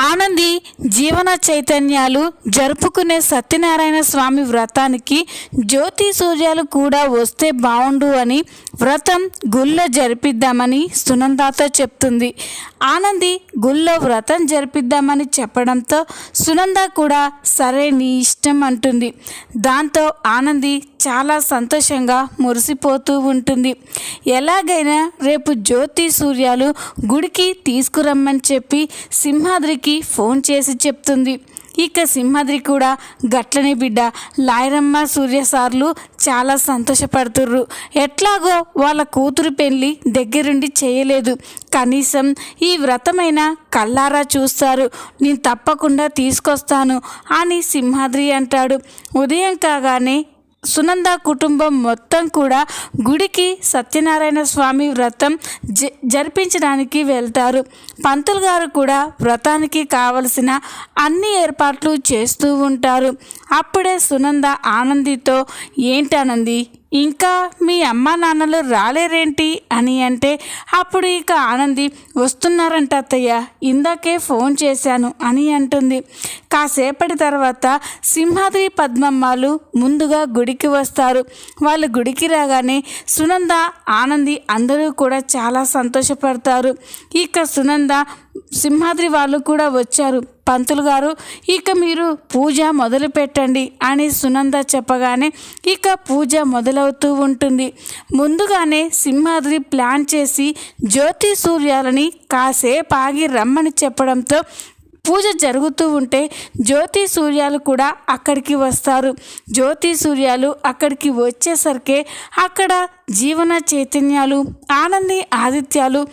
ఆనంది జీవన చైతన్యాలు జరుపుకునే సత్యనారాయణ స్వామి వ్రతానికి జ్యోతి సూర్యాలు కూడా వస్తే బాగుండు అని వ్రతం గుళ్ళో జరిపిద్దామని సునందాతో చెప్తుంది. ఆనంది గుళ్ళో వ్రతం జరిపిద్దామని చెప్పడంతో సునంద కూడా సరే నీ ఇష్టం అంటుంది. దాంతో ఆనంది చాలా సంతోషంగా మురిసిపోతూ ఉంటుంది. ఎలాగైనా రేపు జ్యోతి సూర్యాలు గుడికి తీసుకురమ్మని చెప్పి సింహాద్రికి ఫోన్ చేసి చెప్తుంది. ఇక సింహాద్రి కూడా గట్లనే బిడ్డ. లాయరమ్మ సూర్య సార్లు చాలా సంతోషపడుతుర్రు. ఎట్లాగో వాళ్ళ కూతురు పెళ్ళి దగ్గరుండి చేయలేదు. కనీసం ఈ వ్రతమైన కల్లారా చూస్తారు. నేను తప్పకుండా తీసుకొస్తాను అని సింహాద్రి అంటాడు. ఉదయం కాగానే సునంద కుటుంబం మొత్తం కూడా గుడికి సత్యనారాయణ స్వామి వ్రతం జ జరిపించడానికి వెళ్తారు. పంతులు గారు కూడా వ్రతానికి కావలసిన అన్ని ఏర్పాట్లు చేస్తూ ఉంటారు. అప్పుడే సునంద ఆనందితో ఏంటి ఆనంది? ఇంకా మీ అమ్మ నాన్నలు రాలేరేంటి అని అంటే అప్పుడు ఇక ఆనంది వస్తున్నారంట అత్తయ్య ఇందాకే ఫోన్ చేశాను అని అంటుంది. కాసేపటి తర్వాత సింహాద్రి పద్మమ్మలు ముందుగా గుడికి వస్తారు. వాళ్ళు గుడికి రాగానే సునంద ఆనంది అందరూ కూడా చాలా సంతోషపడతారు. ఇక సునంద సింహాద్రి వాళ్ళు కూడా వచ్చారు. పంతులు గారు ఇక మీరు పూజ మొదలు పెట్టండి అని సునంద చెప్పగానే ఇక పూజ మొదలవుతూ ఉంటుంది. ముందుగానే సింహాద్రి ప్లాన్ చేసి జ్యోతి సూర్యాలని కాసేపు ఆగి రమ్మని చెప్పడంతో పూజ జరుగుతూ ఉంటే జ్యోతి సూర్యాలు కూడా అక్కడికి వస్తారు. జ్యోతి సూర్యాలు అక్కడికి వచ్చేసరికి అక్కడ జీవన చైతన్యాలు ఆనంది ఆదిత్యాలు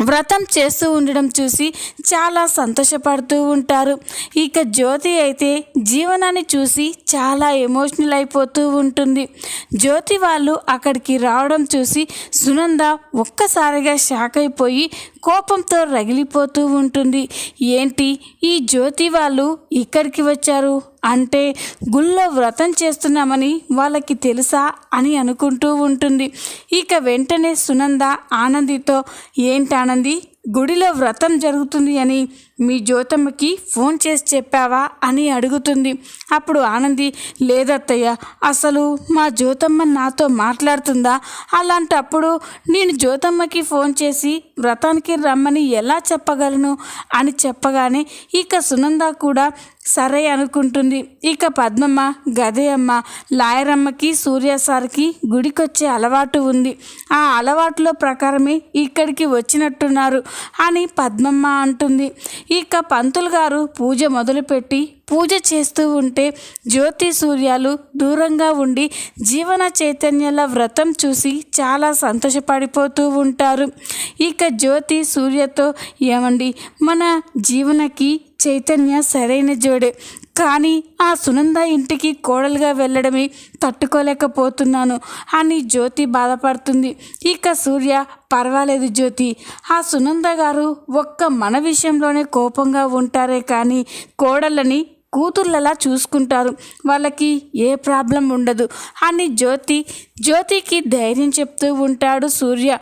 వ్రతం చేస్తూ ఉండడం చూసి చాలా సంతోషపడుతూ ఉంటారు. ఇక జ్యోతి అయితే జీవనాన్ని చూసి చాలా ఎమోషనల్ అయిపోతూ ఉంటుంది. జ్యోతి వాళ్ళు అక్కడికి రావడం చూసి సునంద ఒక్కసారిగా షాక్ అయిపోయి కోపంతో రగిలిపోతూ ఉంటుంది. ఏంటి? ఈ జ్యోతి వాళ్ళు ఇక్కడికి వచ్చారు? అంటే గుళ్ళో వ్రతం చేస్తున్నామని వాళ్ళకి తెలుసా అని అనుకుంటూ ఉంటుంది. ఇక వెంటనే సునంద ఆనందితో ఏంటి ఆనంది? గుడిలో వ్రతం జరుగుతుంది అని మీ జ్యోతమ్మకి ఫోన్ చేసి చెప్పావా? అని అడుగుతుంది. అప్పుడు ఆనంది లేదత్తయ్య అసలు మా జ్యోతమ్మ నాతో మాట్లాడుతుందా? అలాంటప్పుడు నేను జ్యోతమ్మకి ఫోన్ చేసి వ్రతానికి రమ్మని ఎలా చెప్పగలను? అని చెప్పగానే ఇక సునంద కూడా సరే అనుకుంటుంది. ఇక పద్మమ్మ గదయమ్మ లాయరమ్మకి సూర్య సార్కి గుడికొచ్చే అలవాటు ఉంది. ఆ అలవాటులో ప్రకారమే ఇక్కడికి వచ్చినట్టున్నారు అని పద్మమ్మ అంటుంది. ఇక పంతులు గారు పూజ మొదలుపెట్టి పూజ చేస్తూ ఉంటే జ్యోతి సూర్యాలు దూరంగా ఉండి జీవన చైతన్యాల వ్రతం చూసి చాలా సంతోషపడిపోతూ ఉంటారు. ఇక జ్యోతి సూర్యతో ఏమండి మన జీవనకి చైతన్య సరైన జోడే. కానీ ఆ సునంద ఇంటికి కోడలుగా వెళ్ళడమే తట్టుకోలేకపోతున్నాను అని జ్యోతి బాధపడుతుంది. ఇక సూర్య పర్వాలేదు జ్యోతి ఆ సునంద గారు ఒక్క మన విషయంలోనే కోపంగా ఉంటారే కానీ కోడళ్ళని కూతుర్లలా చూసుకుంటారు. వాళ్ళకి ఏ ప్రాబ్లం ఉండదు అని జ్యోతి జ్యోతికి ధైర్యం చెప్తూ ఉంటాడు సూర్య.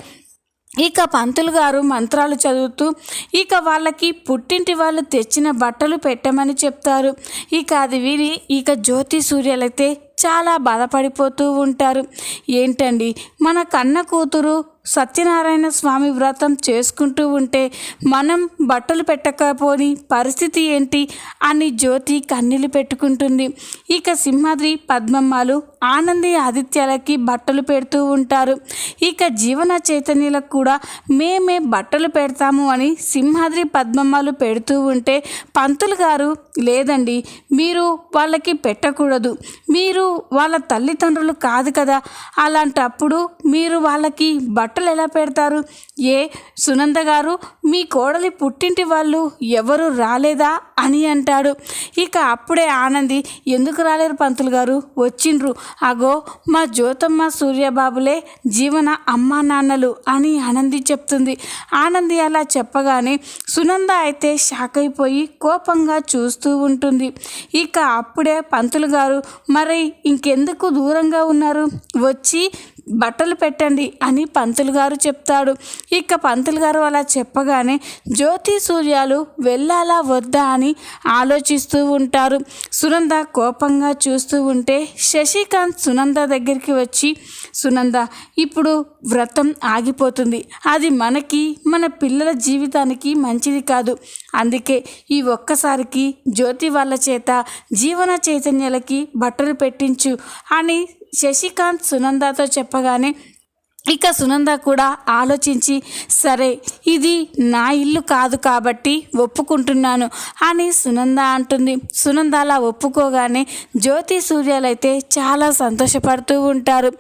ఇక పంతులు గారు మంత్రాలు చదువుతూ ఇక వాళ్ళకి పుట్టింటి వాళ్ళు తెచ్చిన బట్టలు పెట్టమని చెప్తారు. ఇక అది విని ఇక జ్యోతి సూర్యలైతే చాలా బాధపడిపోతూ ఉంటారు. ఏంటండి మన కన్న కూతురు సత్యనారాయణ స్వామి వ్రతం చేసుకుంటూ ఉంటే మనం బట్టలు పెట్టకపోని పరిస్థితి ఏంటి అని జ్యోతి కన్నీళ్ళు పెట్టుకుంటుంది. ఇక సింహాద్రి పద్మమ్మలు ఆనంది ఆదిత్యాలకి బట్టలు పెడుతూ ఉంటారు. ఇక జీవన చైతన్యులకు కూడా మేమే బట్టలు పెడతాము అని సింహాద్రి పద్మమ్మలు పెడుతూ ఉంటే పంతులు గారు లేదండి మీరు వాళ్ళకి పెట్టకూడదు. మీరు వాళ్ళ తల్లిదండ్రులు కాదు కదా. అలాంటప్పుడు మీరు వాళ్ళకి బట్ట బట్టలు ఎలా పెడతారు? ఏ? సునంద గారు మీ కోడలి పుట్టింటి వాళ్ళు ఎవరు రాలేదా అని అంటాడు. ఇక అప్పుడే ఆనంది ఎందుకు రాలేరు పంతులు గారు? వచ్చిండ్రు. అగో మా జ్యోతమ్మ సూర్యబాబులే జీవన అమ్మా నాన్నలు అని ఆనంది చెప్తుంది. ఆనంది అలా చెప్పగానే సునంద అయితే షాక్ అయిపోయి కోపంగా చూస్తూ ఉంటుంది. ఇక అప్పుడే పంతులు గారు మరి ఇంకెందుకు దూరంగా ఉన్నారు? వచ్చి బట్టలు పెట్టండి అని పంతులు గారు చెప్తాడు. ఇక పంతులు గారు అలా చెప్పగానే జ్యోతి సూర్యాలు వెళ్ళాలా వద్దా అని ఆలోచిస్తూ ఉంటారు. సునంద కోపంగా చూస్తూ ఉంటే శశికాంత్ సునంద దగ్గరికి వచ్చి సునంద ఇప్పుడు వ్రతం ఆగిపోతుంది. అది మనకి మన పిల్లల జీవితానికి మంచిది కాదు. అందుకే ఈ ఒక్కసారికి జ్యోతి వాళ్ళ చేత జీవన చైతన్యాలకి బట్టలు పెట్టించు అని శశికాంత్ సునందాతో చెప్పగానే ఇక సునంద కూడా ఆలోచించి సరే ఇది నా ఇల్లు కాదు కాబట్టి ఒప్పుకుంటున్నాను అని సునంద అంటుంది. సునంద అలా ఒప్పుకోగానే జ్యోతి సూర్యాలైతే చాలా సంతోషపడుతూ ఉంటారు.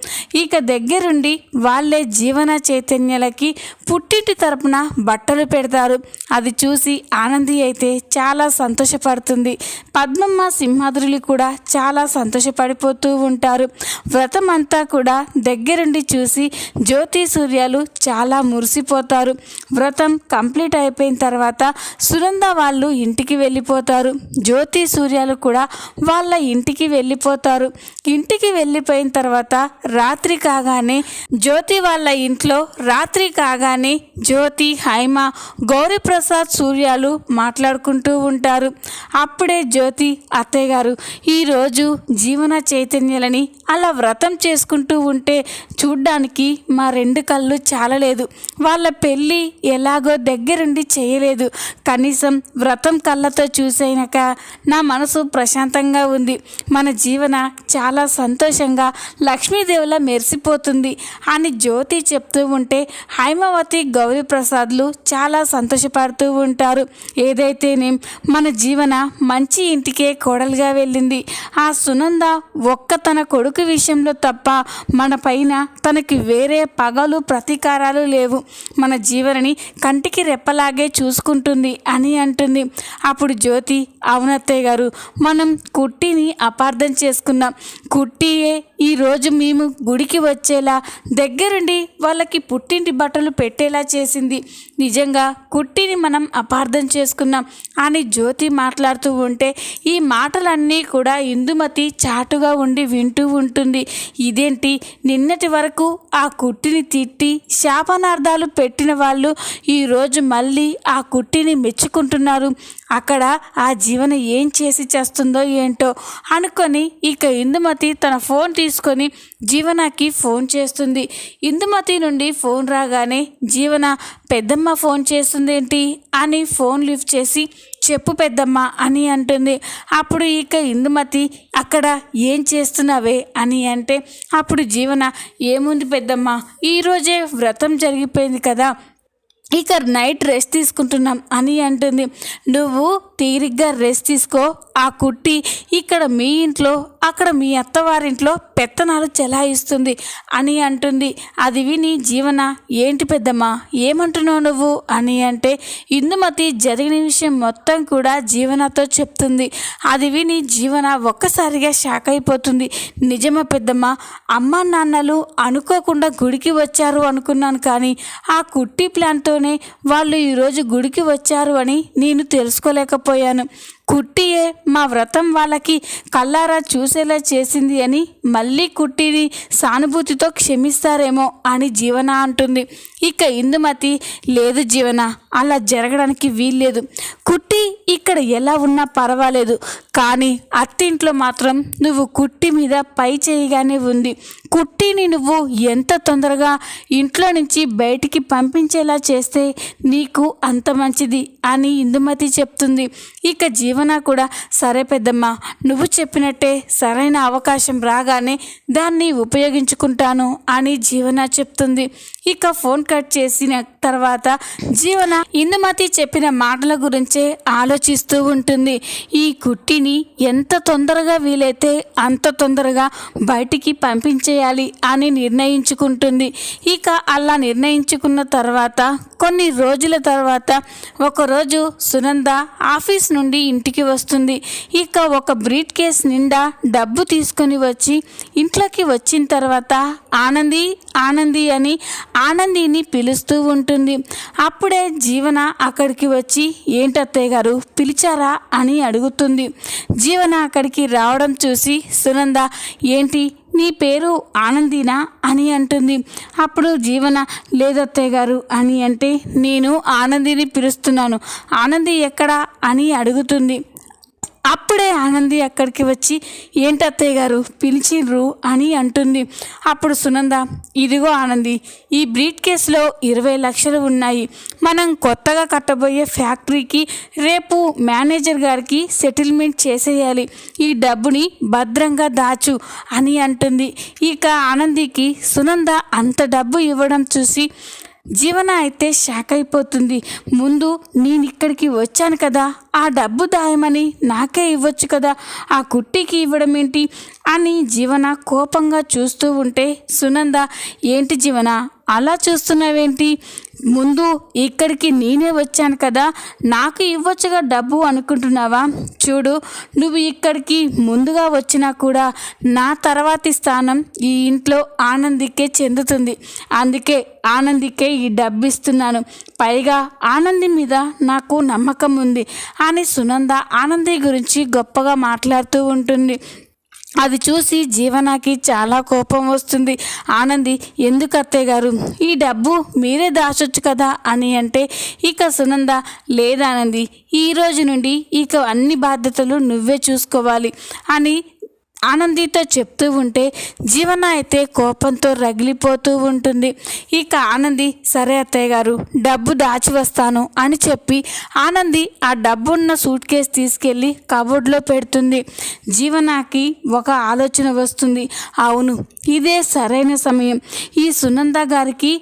ఇక దగ్గరుండి వాళ్ళే జీవన చైతన్యాలకి పుట్టింటి తరపున బట్టలు పెడతారు. అది చూసి ఆనంది అయితే చాలా సంతోషపడుతుంది. పద్మమ్మ సింహాద్రులు కూడా చాలా సంతోషపడిపోతూ ఉంటారు. వ్రతం అంతా కూడా దగ్గరుండి చూసి జ్యోతి సూర్యాలు చాలా మురిసిపోతారు. వ్రతం కంప్లీట్ అయిపోయిన తర్వాత సునంద వాళ్ళు ఇంటికి వెళ్ళిపోతారు. జ్యోతి సూర్యాలు కూడా వాళ్ళ ఇంటికి వెళ్ళిపోతారు. ఇంటికి వెళ్ళిపోయిన తర్వాత రాత్రి కాగానే జ్యోతి వాళ్ళ ఇంట్లో రాత్రి కాగానే జ్యోతి హైమ గౌరీప్రసాద్ సూర్యాలు మాట్లాడుకుంటూ ఉంటారు. అప్పుడే జ్యోతి అత్తయ్య గారు ఈరోజు జీవన చైతన్యాలని అలా వ్రతం చేసుకుంటూ ఉంటే చూడ్డానికి మా రెండు కళ్ళు చాలలేదు. వాళ్ళ పెళ్ళి ఎలాగో దగ్గరుండి చేయలేదు. కనీసం వ్రతం కళ్ళతో చూసైనాక నా మనసు ప్రశాంతంగా ఉంది. మన జీవన చాలా సంతోషంగా లక్ష్మీదేవిలా మెరిసిపోతుంది అని జ్యోతి చెప్తూ ఉంటే హైమవతి గౌరీప్రసాద్లు చాలా సంతోషపడుతూ ఉంటారు. ఏదైతేనేం మన జీవన మంచి ఇంటికే కోడలుగా వెళ్ళింది. ఆ సునంద ఒక్క తన కొడుకు విషయంలో తప్ప మన పైన తనకి వేరే పగలు ప్రతీకారాలు లేవు. మన జీవనని కంటికి రెప్పలాగే చూసుకుంటుంది అని అంటుంది. అప్పుడు జ్యోతి అవునత్తయ్య గారు మనం కుట్టిని అపార్థం చేసుకున్నాం. కుట్టియే ఈరోజు మేము గుడికి వచ్చేలా దగ్గరుండి వాళ్ళకి పుట్టింటి బట్టలు పెట్టేలా చేసింది. నిజంగా కుట్టిని మనం అపార్థం చేసుకున్నాం. అని జ్యోతి మాట్లాడుతూ ఉంటే ఈ మాటలన్నీ కూడా ఇందుమతి చాటుగా ఉండి వింటూ ఉంటుంది. ఇదేంటి? నిన్నటి వరకు ఆ కుట్టిని తిట్టి శాపనార్థాలు పెట్టిన వాళ్ళు ఈరోజు మళ్ళీ ఆ కుట్టిని మెచ్చుకుంటున్నారు. అక్కడ ఆ జీవన ఏం చేసి చేస్తుందో ఏంటో అనుకొని ఇక ఇందుమతి తన ఫోన్ తీసుకొని జీవనకి ఫోన్ చేస్తుంది. ఇందుమతి నుండి ఫోన్ రాగానే జీవన పెద్దమ్మ ఫోన్ చేస్తుంది ఏంటి? అని ఫోన్ లిఫ్ట్ చేసి చెప్పు పెద్దమ్మ అని అంటుంది. అప్పుడు ఇక ఇందుమతి అక్కడ ఏం చేస్తున్నావే? అని అంటే అప్పుడు జీవన ఏముంది పెద్దమ్మ? ఈరోజే వ్రతం జరిగిపోయింది కదా ఇక నైట్ రెస్ట్ తీసుకుంటున్నాం అని అంటుంది. నువ్వు తీరిగ్గా రెస్ట్ తీసుకో ఆ కుట్టి ఇక్కడ మీ ఇంట్లో అక్కడ మీ అత్తవారింట్లో పెత్తనాలు చెలాయిస్తుంది అని అంటుంది. అది విని జీవన ఏంటి పెద్దమ్మా ఏమంటున్నావు నువ్వు? అని అంటే ఇందుమతి జరిగిన విషయం మొత్తం కూడా జీవనతో చెప్తుంది. అది విని జీవన ఒక్కసారిగా షాక్ అయిపోతుంది. నిజమా పెద్దమ్మ అమ్మ నాన్నలు అనుకోకుండా గుడికి వచ్చారు అనుకున్నాను కానీ ఆ కుట్టి ప్లాన్తోనే వాళ్ళు ఈరోజు గుడికి వచ్చారు అని నేను తెలుసుకోలేకపోయాను. కుట్టియే మా వ్రతం వాళ్ళకి కల్లారా చూసేలా చేసింది అని మళ్ళీ కుట్టిని సానుభూతితో క్షమిస్తారేమో అని జీవన అంటుంది. ఇక ఇందుమతి లేదు జీవన అలా జరగడానికి వీల్లేదు. కుట్టి ఇక్కడ ఎలా ఉన్నా పర్వాలేదు కానీ అత్తింట్లో మాత్రం నువ్వు కుట్టి మీద పై చేయగానే ఉంది. కుట్టిని నువ్వు ఎంత తొందరగా ఇంట్లో నుంచి బయటికి పంపించేలా చేస్తే నీకు అంత మంచిది అని ఇందుమతి చెప్తుంది. ఇక జీవన కూడా సరే పెద్దమ్మ నువ్వు చెప్పినట్టే సరైన అవకాశం రాగానే దాన్ని ఉపయోగించుకుంటాను అని జీవన చెప్తుంది. ఇక ఫోన్ కట్ చేసిన తర్వాత జీవన ఇందుమతి చెప్పిన మాటల గురించే ఆలోచిస్తూ ఉంటుంది. ఈ కుట్టిని ఎంత తొందరగా వీలైతే అంత తొందరగా బయటికి పంపించేయాలి అని నిర్ణయించుకుంటుంది. ఇక అలా నిర్ణయించుకున్న తర్వాత కొన్ని రోజుల తర్వాత ఒకరోజు సునంద ఆఫీస్ నుండి ఇంటికి వస్తుంది. ఇక ఒక బ్రీట్ కేస్ నిండా డబ్బు తీసుకొని వచ్చి ఇంట్లోకి వచ్చిన తర్వాత ఆనంది ఆనంది అని ఆనందిని పిలుస్తూ ఉంటుంది. అప్పుడే జీవన అక్కడికి వచ్చి ఏంటత్తయ్య గారు పిలిచారా? అని అడుగుతుంది. జీవన అక్కడికి రావడం చూసి సునంద ఏంటి? నీ పేరు ఆనందినా? అని అంటుంది. అప్పుడు జీవన లేదత్తయ్య గారు అని అంటే నేను ఆనందిని పిలుస్తున్నాను. ఆనంది ఎక్కడా? అని అడుగుతుంది. అప్పుడే ఆనంది అక్కడికి వచ్చి ఏంటత్తయ్య గారు? పిలిచిండ్రు అని అంటుంది. అప్పుడు సునంద ఇదిగో ఆనంది ఈ బ్రీట్ కేసులో ఇరవై లక్షలు ఉన్నాయి. మనం కొత్తగా కట్టబోయే ఫ్యాక్టరీకి రేపు మేనేజర్ గారికి సెటిల్మెంట్ చేసేయాలి. ఈ డబ్బుని భద్రంగా దాచు అని అంటుంది. ఇక ఆనందికి సునంద అంత డబ్బు ఇవ్వడం చూసి జీవన అయితే షాక్ అయిపోతుంది ముందు నేను ఇక్కడికి వచ్చాను కదా ఆ డబ్బు దాయమని నాకే ఇవ్వచ్చు కదా ఆ కుట్టికి ఇవ్వడం ఏంటి అని జీవన కోపంగా చూస్తూ ఉంటే సునంద ఏంటి జీవన అలా చూస్తున్నావేంటి? ముందు ఇక్కడికి నేనే వచ్చాను కదా నాకు ఇవ్వచ్చుగా డబ్బు అనుకుంటున్నావా? చూడు నువ్వు ఇక్కడికి ముందుగా వచ్చినా కూడా నా తర్వాతి స్థానం ఈ ఇంట్లో ఆనందికే చెందుతుంది. అందుకే ఆనందికే ఈ డబ్బు ఇస్తున్నాను పైగా ఆనంది మీద నాకు నమ్మకం ఉంది. అని సునంద ఆనంది గురించి గొప్పగా మాట్లాడుతూ ఉంటుంది. అది చూసి జీవనాకి చాలా కోపం వస్తుంది. ఆనంది ఎందుకు అత్తయ్య గారు? ఈ డబ్బు మీరే దాచొచ్చు కదా? అని అంటే ఇక సునంద లేదానంది ఈ రోజు నుండి ఇక అన్ని బాధ్యతలు నువ్వే చూసుకోవాలి అని ఆనందితో చెప్తూ ఉంటే జీవన అయితే కోపంతో రగిలిపోతూ ఉంటుంది. ఇక ఆనంది సరే అత్తయ్య గారు డబ్బు దాచి వస్తాను అని చెప్పి ఆనంది ఆ డబ్బున్న సూట్ కేసు తీసుకెళ్ళి కబోర్డ్లో పెడుతుంది. జీవనాకి ఒక ఆలోచన వస్తుంది. అవును ఇదే సరైన సమయం. ఈ సునంద గారికి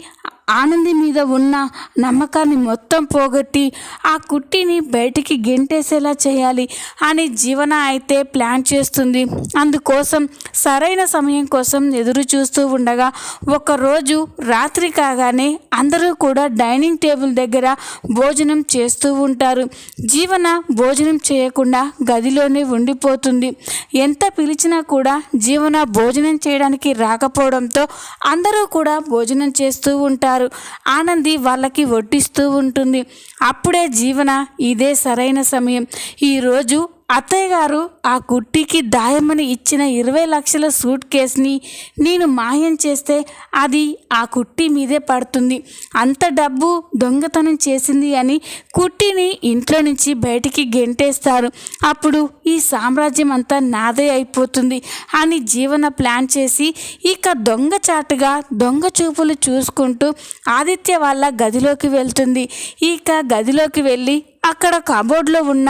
ఆనంది మీద ఉన్న నమ్మకాన్ని మొత్తం పోగొట్టి ఆ కుట్టిని బయటికి గెంటేసేలా చేయాలి అని జీవన అయితే ప్లాన్ చేస్తుంది. అందుకోసం సరైన సమయం కోసం ఎదురు చూస్తూ ఉండగా ఒకరోజు రాత్రి కాగానే అందరూ కూడా డైనింగ్ టేబుల్ దగ్గర భోజనం చేస్తూ ఉంటారు. జీవన భోజనం చేయకుండా గదిలోనే ఉండిపోతుంది. ఎంత పిలిచినా కూడా జీవన భోజనం చేయడానికి రాకపోవడంతో అందరూ కూడా భోజనం చేస్తూ ఉంటారు. ఆనంది వాళ్ళకి వడ్డిస్తూ ఉంటుంది. అప్పుడే జీవన ఇదే సరైన సమయం. ఈరోజు అత్తయ్య గారు ఆ కుట్టికి దాయమని ఇచ్చిన ఇరవై లక్షల సూట్ కేసుని నేను మాయం చేస్తే అది ఆ కుట్టి మీదే పడుతుంది. అంత డబ్బు దొంగతనం చేసింది అని కుట్టిని ఇంట్లో నుంచి బయటికి గెంటేస్తారు. అప్పుడు ఈ సామ్రాజ్యం అంతా నాదే అయిపోతుంది అని జీవన ప్లాన్ చేసి ఇక దొంగచాటుగా దొంగ చూపులు చూసుకుంటూ ఆదిత్య వాళ్ళ గదిలోకి వెళ్తుంది. ఇక గదిలోకి వెళ్ళి అక్కడ కబోర్డ్లో ఉన్న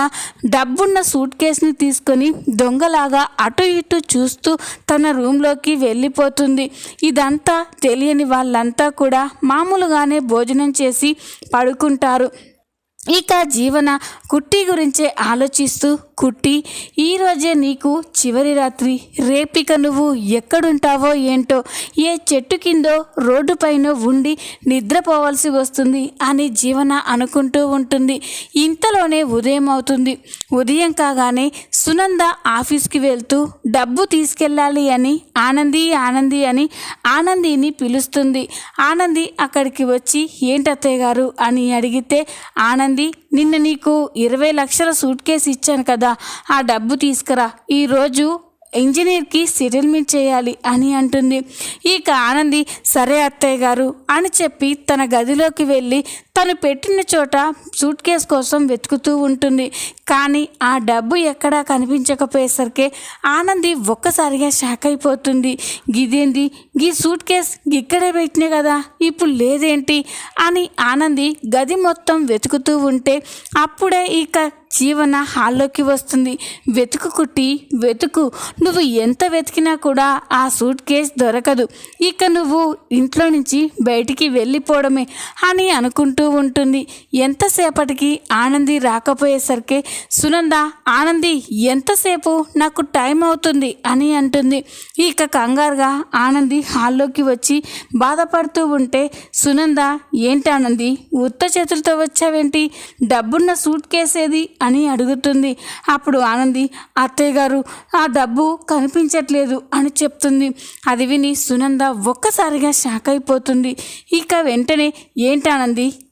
డబ్బున్న సూట్ కేసుని తీసుకొని దొంగలాగా అటు ఇటు చూస్తూ తన రూమ్లోకి వెళ్ళిపోతుంది. ఇదంతా తెలియని వాళ్ళంతా కూడా మామూలుగానే భోజనం చేసి పడుకుంటారు. ఇక జీవన కుట్టి గురించే ఆలోచిస్తూ కుట్టి ఈరోజే నీకు చివరి రాత్రి. రేపిక నువ్వు ఎక్కడుంటావో ఏంటో ఏ చెట్టు కిందో రోడ్డు పైన ఉండి నిద్రపోవాల్సి వస్తుంది అని జీవన అనుకుంటూ ఉంటుంది. ఇంతలోనే ఉదయం అవుతుంది. ఉదయం కాగానే సునంద ఆఫీస్కి వెళ్తూ డబ్బు తీసుకెళ్ళాలి అని ఆనంది ఆనంది అని ఆనందిని పిలుస్తుంది. ఆనంది అక్కడికి వచ్చి ఏంటత్తయ్య గారు? అని అడిగితే ఆనంది నిన్న నీకు ఇరవై లక్షల సూట్ కేసు ఇచ్చాను కదా ఆ డబ్బు తీసుకురా. ఈరోజు ఇంజనీర్కి సెటిల్మెంట్ చేయాలి అని అంటుంది. ఇక ఆనంది సరే అత్తయ్య గారు అని చెప్పి తన గదిలోకి వెళ్ళి తను పెట్టిన చోట సూట్ కేస్ కోసం వెతుకుతూ ఉంటుంది. కానీ ఆ డబ్బు ఎక్కడా కనిపించకపోయేసరికి ఆనంది ఒక్కసారిగా షాక్ అయిపోతుంది. గిదేంది? గీ సూట్ కేస్ ఇక్కడే పెట్టినా కదా ఇప్పుడు లేదేంటి? అని ఆనంది గది మొత్తం వెతుకుతూ ఉంటే అప్పుడే ఇక జీవన హాల్లోకి వస్తుంది. వెతుకు కుట్టి వెతుకు. నువ్వు ఎంత వెతికినా కూడా ఆ సూట్ కేస్ దొరకదు. ఇక నువ్వు ఇంట్లో నుంచి బయటికి వెళ్ళిపోవడమే అని అనుకుంటూ ఉంటుంది. ఎంతసేపటికి ఆనంది రాకపోయేసరికి సునంద ఆనంది ఎంతసేపు? నాకు టైం అవుతుంది అని అంటుంది. ఇక కంగారుగా ఆనంది హాల్లోకి వచ్చి బాధపడుతూ ఉంటే సునంద ఏంటి ఆనంది? ఉత్త చేతులతో వచ్చావేంటి? డబ్బున్న సూట్ కేసేది అని అడుగుతుంది. అప్పుడు ఆనంది అత్తయ్య గారు ఆ డబ్బు కనిపించట్లేదు అని చెప్తుంది. అది విని సునంద ఒక్కసారిగా షాక్ అయిపోతుంది. ఇక వెంటనే ఏంటి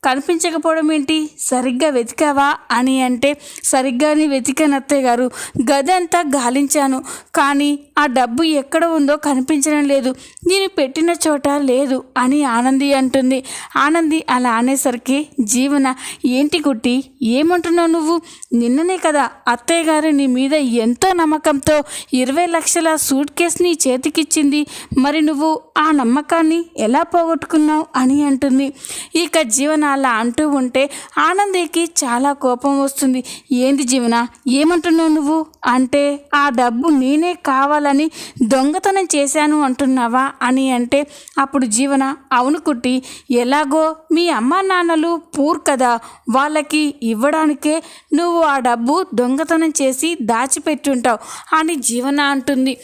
కనిపించకపోవడం ఏంటి? సరిగ్గా వెతికావా? అని అంటే సరిగ్గానే వెతికాను అత్తయ్య గారు. గదంతా గాలించాను. కానీ ఆ డబ్బు ఎక్కడ ఉందో కనిపించడం లేదు. నేను పెట్టిన చోట లేదు అని ఆనంది అంటుంది. ఆనంది అలా అనేసరికి జీవన ఏంటి గుట్టి? ఏమంటున్నావు నువ్వు? నిన్ననే కదా అత్తయ్య గారు నీ మీద ఎంతో నమ్మకంతో ఇరవై లక్షల సూట్ కేస్ నీ చేతికిచ్చింది. మరి నువ్వు ఆ నమ్మకాన్ని ఎలా పోగొట్టుకున్నావు? అని అంటుంది. ఇక జీవన అలా అంటూ ఉంటే ఆనందికి చాలా కోపం వస్తుంది. ఏంది జీవన? ఏమంటున్నావు నువ్వు? అంటే ఆ డబ్బు నేనే కావాలని దొంగతనం చేశాను అంటున్నావా అని అంటే అప్పుడు జీవన అవును కుట్టి ఎలాగో మీ అమ్మా నాన్నలు పూర్ కదా వాళ్ళకి ఇవ్వడానికే నువ్వు ఆ డబ్బు దొంగతనం చేసి దాచిపెట్టుంటావు అని జీవన అంటుంది.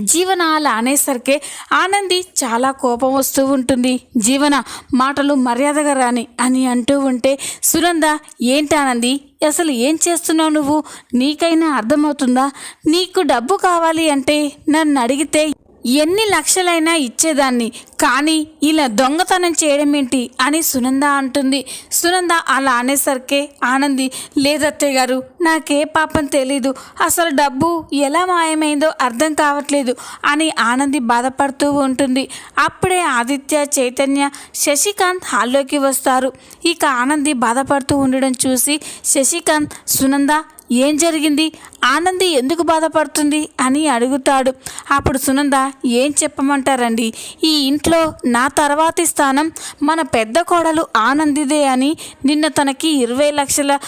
జీవన అలా అనేసరికి ఆనంది చాలా కోపం వస్తూ ఉంటుంది. జీవన మాటలు మర్యాదగా రాని అని అంటూ ఉంటే సునంద ఏంటి ఆనంది? అసలు ఏం చేస్తున్నావు నువ్వు? నీకైనా అర్థమవుతుందా? నీకు డబ్బు కావాలి అంటే నన్ను అడిగితే ఎన్ని లక్షలైనా ఇచ్చేదాన్ని కానీ ఇలా దొంగతనం చేయడం ఏంటి అని సునంద అంటుంది. సునంద అలా అనేసరికి ఆనంది లేదత్తయ్య గారు నాకే పాపం తెలీదు. అసలు డబ్బు ఎలా మాయమైందో అర్థం కావట్లేదు అని ఆనంది బాధపడుతూ ఉంటుంది. అప్పుడే ఆదిత్య చైతన్య శశికాంత్ హాల్లోకి వస్తారు. ఇక ఆనంది బాధపడుతూ ఉండడం చూసి శశికాంత్ సునంద ఏం జరిగింది? ఆనంది ఎందుకు బాధపడుతుంది అని అడుగుతాడు. అప్పుడు సునంద ఏం చెప్పమంటారండి? ఈ ఇంట్లో నా తర్వాతి స్థానం మన పెద్ద కోడలు ఆనందిదే అని నిన్న తనకి ఇరవై లక్షల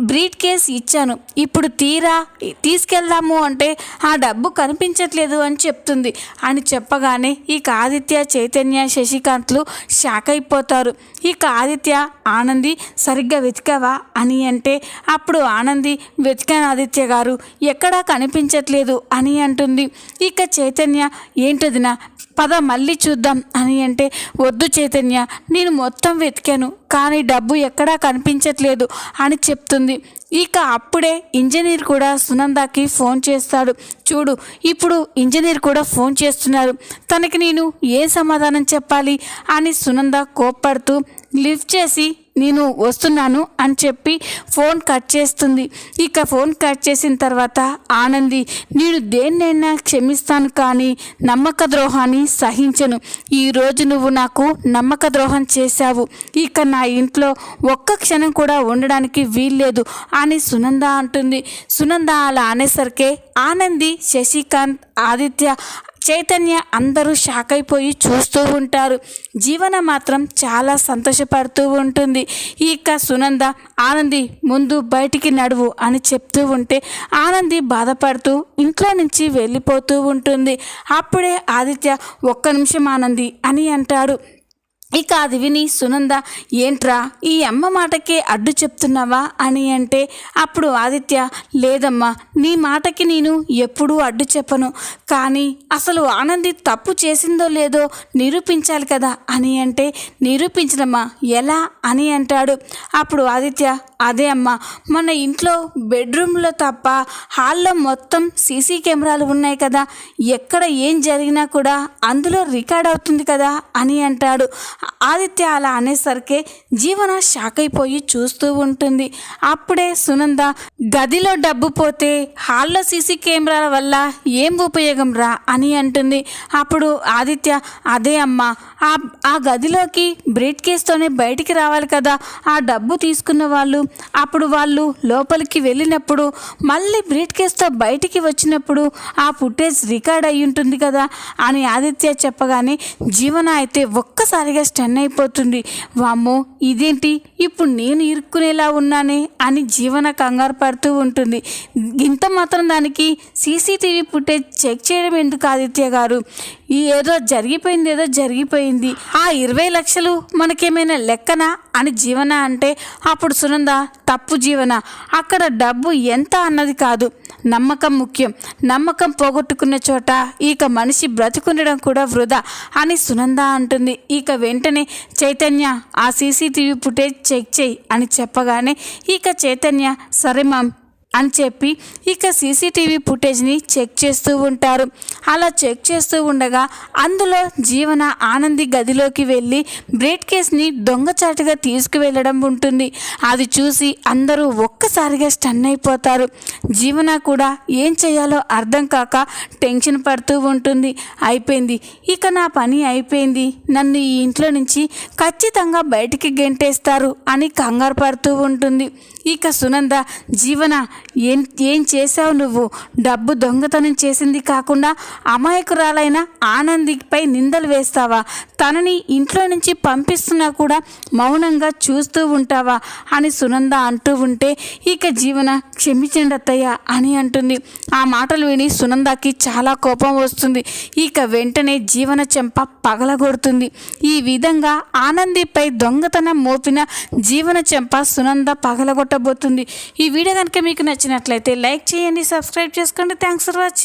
బ్రీడ్ కేస్ ఇచ్చాను. ఇప్పుడు తీరా తీసుకెళ్దాము అంటే ఆ డబ్బు కనిపించట్లేదు అని చెప్తుంది. అని చెప్పగానే ఇక ఆదిత్య చైతన్య శశికాంత్లు షాక్ అయిపోతారు. ఇక ఆదిత్య ఆనంది సరిగ్గా వెతికావా? అని అంటే అప్పుడు ఆనంది వెతికాను ఆదిత్య గారు. ఎక్కడా కనిపించట్లేదు అని అంటుంది. ఇక చైతన్య ఏంటదినా పద మళ్ళీ చూద్దాం అని అంటే వద్దు చైతన్య నేను మొత్తం వెతికాను కానీ డబ్బు ఎక్కడా కనిపించట్లేదు అని చెప్తుంది. ఇక అప్పుడే ఇంజనీర్ కూడా సునందాకి ఫోన్ చేస్తాడు. చూడు ఇప్పుడు ఇంజనీర్ కూడా ఫోన్ చేస్తున్నారు. తనకి నేను ఏ సమాధానం చెప్పాలి అని సునంద కోప్పడుతూ లిఫ్ట్ చేసి నేను వస్తున్నాను అని చెప్పి ఫోన్ కట్ చేస్తుంది. ఇక ఫోన్ కట్ చేసిన తర్వాత ఆనంది నేను దేన్నైనా క్షమిస్తాను కానీ నమ్మక ద్రోహాన్ని సహించను. ఈరోజు నువ్వు నాకు నమ్మక ద్రోహం చేశావు. ఇక నా ఇంట్లో ఒక్క క్షణం కూడా ఉండడానికి వీల్లేదు అని సునంద అంటుంది. సునంద అలా అనేసరికే ఆనంది శశికాంత్ ఆదిత్య చైతన్య అందరూ షాక్ అయిపోయి చూస్తూ ఉంటారు. జీవన మాత్రం చాలా సంతోషపడుతూ ఉంటుంది. ఇక సునంద ఆనంది ముందు బయటికి నడువు అని చెప్తూ ఉంటే ఆనంది బాధపడుతూ ఇంట్లో నుంచి వెళ్ళిపోతూ ఉంటుంది. అప్పుడే ఆదిత్య ఒక్క నిమిషం ఆనంది అని అంటాడు. ఇక అది విని సునంద ఏంట్రా ఈ అమ్మ మాటకే అడ్డు చెప్తున్నావా? అని అంటే అప్పుడు ఆదిత్య లేదమ్మా నీ మాటకి నేను ఎప్పుడూ అడ్డు చెప్పను. కానీ అసలు ఆనంది తప్పు చేసిందో లేదో నిరూపించాలి కదా? అని అంటే నిరూపించడమ్మా ఎలా? అని అంటాడు. అప్పుడు ఆదిత్య అదే అమ్మా మన ఇంట్లో బెడ్రూమ్లో తప్ప హాల్లో మొత్తం సీసీ కెమెరాలు ఉన్నాయి కదా ఎక్కడ ఏం జరిగినా కూడా అందులో రికార్డ్ అవుతుంది కదా? అని అంటాడు. ఆదిత్య అలా అనేసరికి జీవన షాక్ అయిపోయి చూస్తూ ఉంటుంది. అప్పుడే సునంద గదిలో డబ్బు పోతే హాల్లో సీసీ కెమెరాల వల్ల ఏం ఉపయోగం రా అని అంటుంది. అప్పుడు ఆదిత్య అదే అమ్మ ఆ ఆ గదిలోకి బ్రీట్ కేస్తోనే బయటికి రావాలి కదా ఆ డబ్బు తీసుకున్న వాళ్ళు. అప్పుడు వాళ్ళు లోపలికి వెళ్ళినప్పుడు మళ్ళీ బ్రీట్ కేస్తో బయటికి వచ్చినప్పుడు ఆ ఫుటేజ్ రికార్డ్ అయి ఉంటుంది కదా అని ఆదిత్య చెప్పగానే జీవన అయితే ఒక్కసారిగా స్టన్ అయిపోతుంది వామ్మో ఇదేంటి? ఇప్పుడు నేను ఇరుక్కునేలా ఉన్నానే అని జీవన కంగారు పడుతూ ఉంటుంది. ఇంత మాత్రం దానికి సీసీటీవీ ఫుటేజ్ చెక్ చేయడం ఎందుకు ఆదిత్య గారు? ఈ ఏదో జరిగిపోయింది ఏదో జరిగిపోయింది. ఆ ఇరవై లక్షలు మనకేమైనా లెక్కనా అని జీవన అంటే అప్పుడు సునంద తప్పు జీవన అక్కడ డబ్బు ఎంత అన్నది కాదు. నమ్మకం ముఖ్యం. నమ్మకం పోగొట్టుకున్న చోట ఇక మనిషి బ్రతికుండడం కూడా వృధా అని సునంద అంటుంది. ఇక వెంటనే చైతన్య ఆ సీసీటీవీ ఫుటేజ్ చెక్ చేయి అని చెప్పగానే ఇక చైతన్య సరే మామ్ అని చెప్పి ఇక సీసీటీవీ ఫుటేజ్ని చెక్ చేస్తూ ఉంటారు. అలా చెక్ చేస్తూ ఉండగా అందులో జీవన ఆనంది గదిలోకి వెళ్ళి బ్రేట్ కేస్ని దొంగచాటుగా తీసుకువెళ్ళడం ఉంటుంది. అది చూసి అందరూ ఒక్కసారిగా స్టన్ అయిపోతారు. జీవన కూడా ఏం చేయాలో అర్థం కాక టెన్షన్ పడుతూ ఉంటుంది. అయిపోయింది. ఇక నా పని అయిపోయింది. నన్ను ఈ ఇంట్లో నుంచి ఖచ్చితంగా బయటికి గెంటేస్తారు అని కంగారు పడుతూ ఉంటుంది. ఇక సునంద జీవన ఏం ఏం చేశావు నువ్వు? డబ్బు దొంగతనం చేసింది కాకుండా అమాయకురాలైన ఆనందిపై నిందలు వేస్తావా? తనని ఇంట్లో నుంచి పంపిస్తున్నా కూడా మౌనంగా చూస్తూ ఉంటావా? అని సునంద అంటూ ఉంటే ఇక జీవన క్షమించండి అత్తయ్య అని అంటుంది. ఆ మాటలు విని సునందకి చాలా కోపం వస్తుంది. ఇక వెంటనే జీవన చెంప పగలగొడుతుంది. ఈ విధంగా ఆనందిపై దొంగతనం మోపిన జీవన చెంప సునంద పగలగొట్టబోతుంది. ఈ వీడియో కనుక మీకు నచ్చినట్లయితే లైక్ చేయండి సబ్స్క్రైబ్ చేసుకోండి. Thanks for watching